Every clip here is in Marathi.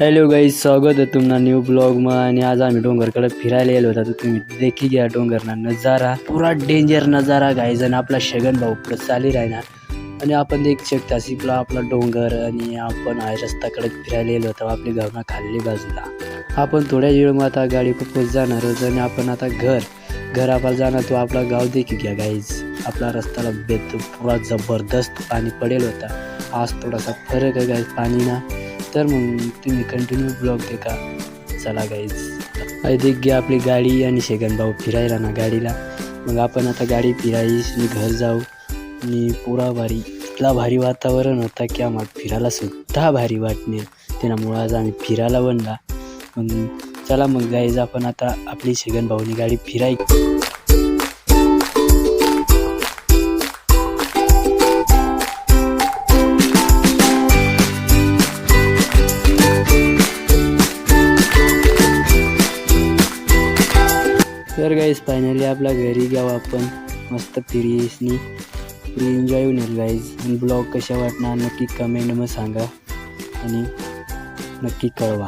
हॅलो गाईज स्वागत आहे तुम्हाला न्यू ब्लॉगમાં आणि आज आम्ही डोंगरकडे फिरायला गेलो होता. तर तुम्ही देखील घ्या डोंगरना नजारा पुरा डेंजर नजारा गाईज आणि आपला शगन भाऊ पुढे चाली राहणार. आणि आपण देख शकता शिकलो आपला डोंगर आणि आपण रस्त्याकडे फिरायला गेलो होतो आपली घरना खाल्ली बाजूला. आपण थोड्या वेळ मग आता गाडी पप्पत जाणार होतो आणि आपण आता घर घर आपण जाणार तो आपला गाव देखील घ्या गाईज आपला रस्त्याला बेत पुरा जबरदस्त पाणी पडेल होता. आज थोडासा फरक आहे गाईज पाणी ना तर मग तुम्ही कंटिन्यू ब्लॉग देखा. चला गाईज अधिक घ्या आपली गाडी आणि शेगन भाऊ फिरायला ना गाडीला. मग आपण आता गाडी फिरायची घर जाऊ. आणि पुरा भारी इतला भारी वातावरण होता की आम्हाला फिरायला सुद्धा भारी वाटणे त्यामुळं आज आम्ही फिरायला बनला. मग चला मग गाईज आपण आता आपली शेगन भाऊनी गाडी फिरायची. तर गाईज फायनली आपला घरी घ्यावं आपण. मस्त फिरीसनी फ्री एन्जॉय होऊन येईल गाईज आणि ब्लॉग कशा वाटणार नक्की कमेंटमध्ये सांगा. आणि नक्की कळवा.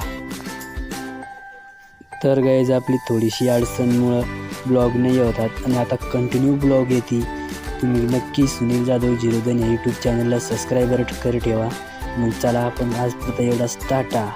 तर गाईज आपली थोडीशी अडचणमुळं ब्लॉग नाही होतात आणि आता कंटिन्यू ब्लॉग येते तुम्ही नक्की सुनील जाधव झिरोदन या यूट्यूब चॅनलला सबस्क्राईबर कर ठेवा. मग चला आपण आज एवढा टाटा